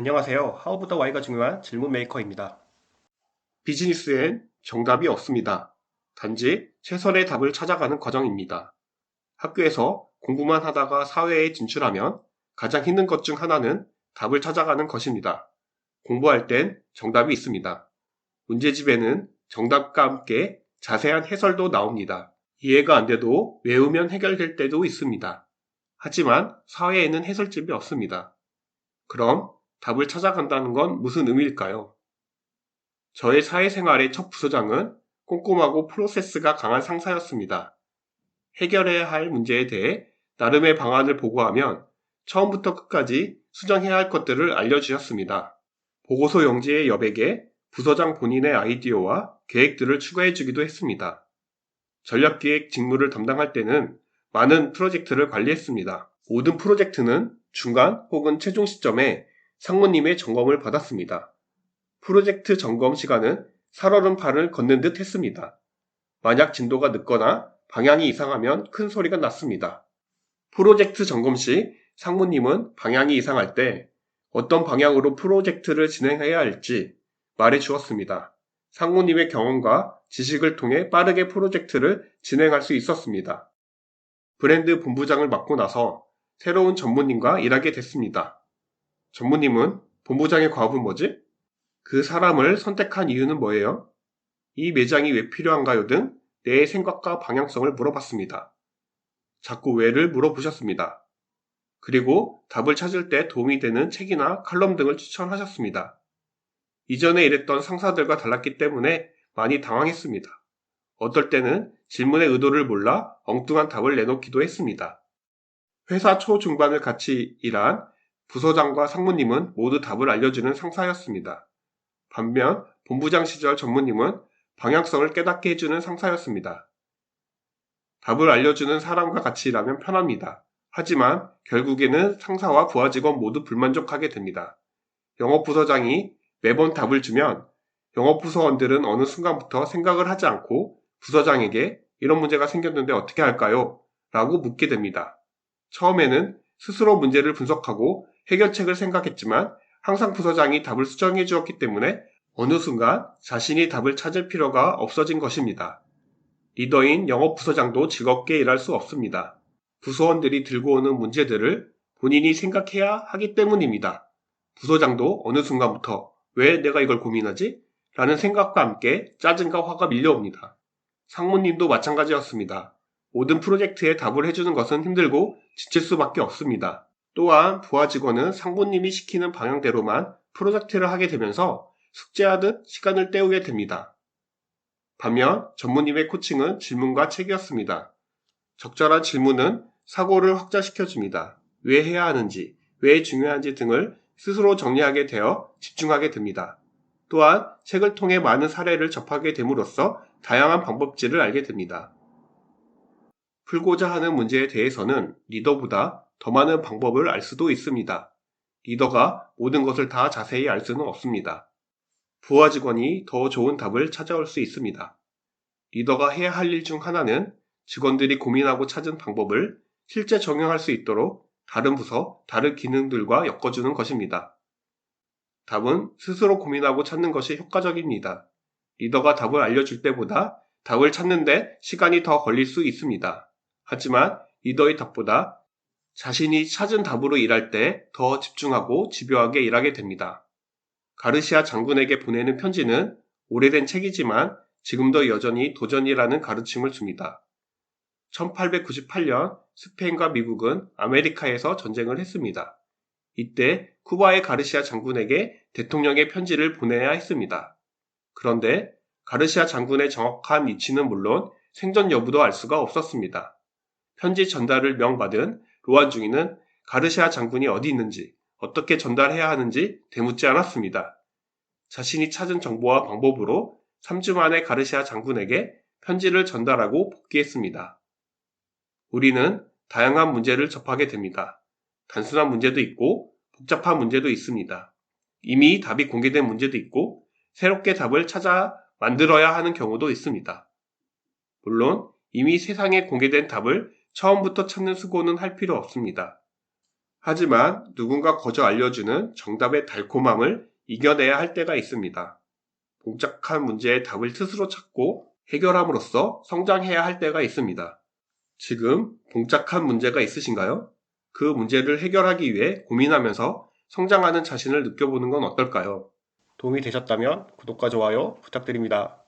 안녕하세요. 하우 오브 더 와이가 중요한 질문 메이커입니다. 비즈니스엔 정답이 없습니다. 단지 최선의 답을 찾아가는 과정입니다. 학교에서 공부만 하다가 사회에 진출하면 가장 힘든 것 중 하나는 답을 찾아가는 것입니다. 공부할 땐 정답이 있습니다. 문제집에는 정답과 함께 자세한 해설도 나옵니다. 이해가 안 돼도 외우면 해결될 때도 있습니다. 하지만 사회에는 해설집이 없습니다. 그럼 답을 찾아간다는 건 무슨 의미일까요? 저의 사회생활의 첫 부서장은 꼼꼼하고 프로세스가 강한 상사였습니다. 해결해야 할 문제에 대해 나름의 방안을 보고하면 처음부터 끝까지 수정해야 할 것들을 알려주셨습니다. 보고서 용지의 여백에 부서장 본인의 아이디어와 계획들을 추가해주기도 했습니다. 전략기획 직무를 담당할 때는 많은 프로젝트를 관리했습니다. 모든 프로젝트는 중간 혹은 최종 시점에 상무님의 점검을 받았습니다. 프로젝트 점검 시간은 살얼음판을 걷는 듯 했습니다. 만약 진도가 늦거나 방향이 이상하면 큰 소리가 났습니다. 프로젝트 점검 시 상무님은 방향이 이상할 때 어떤 방향으로 프로젝트를 진행해야 할지 말해 주었습니다. 상무님의 경험과 지식을 통해 빠르게 프로젝트를 진행할 수 있었습니다. 브랜드 본부장을 맡고 나서 새로운 전무님과 일하게 됐습니다. 전무님은 본부장의 과업은 뭐지? 그 사람을 선택한 이유는 뭐예요? 이 매장이 왜 필요한가요? 등 내 생각과 방향성을 물어봤습니다. 자꾸 왜를 물어보셨습니다. 그리고 답을 찾을 때 도움이 되는 책이나 칼럼 등을 추천하셨습니다. 이전에 일했던 상사들과 달랐기 때문에 많이 당황했습니다. 어떨 때는 질문의 의도를 몰라 엉뚱한 답을 내놓기도 했습니다. 회사 초중반을 같이 일한 부서장과 상무님은 모두 답을 알려주는 상사였습니다. 반면 본부장 시절 전무님은 방향성을 깨닫게 해주는 상사였습니다. 답을 알려주는 사람과 같이 일하면 편합니다. 하지만 결국에는 상사와 부하 직원 모두 불만족하게 됩니다. 영업부서장이 매번 답을 주면 영업부서원들은 어느 순간부터 생각을 하지 않고 부서장에게 이런 문제가 생겼는데 어떻게 할까요? 라고 묻게 됩니다. 처음에는 스스로 문제를 분석하고 해결책을 생각했지만 항상 부서장이 답을 수정해 주었기 때문에 어느 순간 자신이 답을 찾을 필요가 없어진 것입니다. 리더인 영업 부서장도 즐겁게 일할 수 없습니다. 부서원들이 들고 오는 문제들을 본인이 생각해야 하기 때문입니다. 부서장도 어느 순간부터 왜 내가 이걸 고민하지? 라는 생각과 함께 짜증과 화가 밀려옵니다. 상무님도 마찬가지였습니다. 모든 프로젝트에 답을 해주는 것은 힘들고 지칠 수밖에 없습니다. 또한 부하 직원은 상부님이 시키는 방향대로만 프로젝트를 하게 되면서 숙제하듯 시간을 때우게 됩니다. 반면 전무님의 코칭은 질문과 책이었습니다. 적절한 질문은 사고를 확장시켜줍니다. 왜 해야 하는지, 왜 중요한지 등을 스스로 정리하게 되어 집중하게 됩니다. 또한 책을 통해 많은 사례를 접하게 됨으로써 다양한 방법지를 알게 됩니다. 풀고자 하는 문제에 대해서는 리더보다 더 많은 방법을 알 수도 있습니다. 리더가 모든 것을 다 자세히 알 수는 없습니다. 부하 직원이 더 좋은 답을 찾아올 수 있습니다. 리더가 해야 할 일 중 하나는 직원들이 고민하고 찾은 방법을 실제 적용할 수 있도록 다른 부서, 다른 기능들과 엮어주는 것입니다. 답은 스스로 고민하고 찾는 것이 효과적입니다. 리더가 답을 알려줄 때보다 답을 찾는데 시간이 더 걸릴 수 있습니다. 하지만 리더의 답보다 자신이 찾은 답으로 일할 때 더 집중하고 집요하게 일하게 됩니다. 가르시아 장군에게 보내는 편지는 오래된 책이지만 지금도 여전히 도전이라는 가르침을 줍니다. 1898년 스페인과 미국은 아메리카에서 전쟁을 했습니다. 이때 쿠바의 가르시아 장군에게 대통령의 편지를 보내야 했습니다. 그런데 가르시아 장군의 정확한 위치는 물론 생존 여부도 알 수가 없었습니다. 편지 전달을 명받은 로안 중위는 가르시아 장군이 어디 있는지 어떻게 전달해야 하는지 대묻지 않았습니다. 자신이 찾은 정보와 방법으로 3주 만에 가르시아 장군에게 편지를 전달하고 복귀했습니다. 우리는 다양한 문제를 접하게 됩니다. 단순한 문제도 있고 복잡한 문제도 있습니다. 이미 답이 공개된 문제도 있고 새롭게 답을 찾아 만들어야 하는 경우도 있습니다. 물론 이미 세상에 공개된 답을 처음부터 찾는 수고는 할 필요 없습니다. 하지만 누군가 거저 알려주는 정답의 달콤함을 이겨내야 할 때가 있습니다. 복잡한 문제의 답을 스스로 찾고 해결함으로써 성장해야 할 때가 있습니다. 지금 복잡한 문제가 있으신가요? 그 문제를 해결하기 위해 고민하면서 성장하는 자신을 느껴보는 건 어떨까요? 도움이 되셨다면 구독과 좋아요 부탁드립니다.